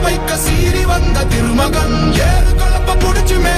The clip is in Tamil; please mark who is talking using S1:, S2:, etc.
S1: வைக்க சீறி வந்த திருமகன். ஏறு கலப்ப புடிச்சுமே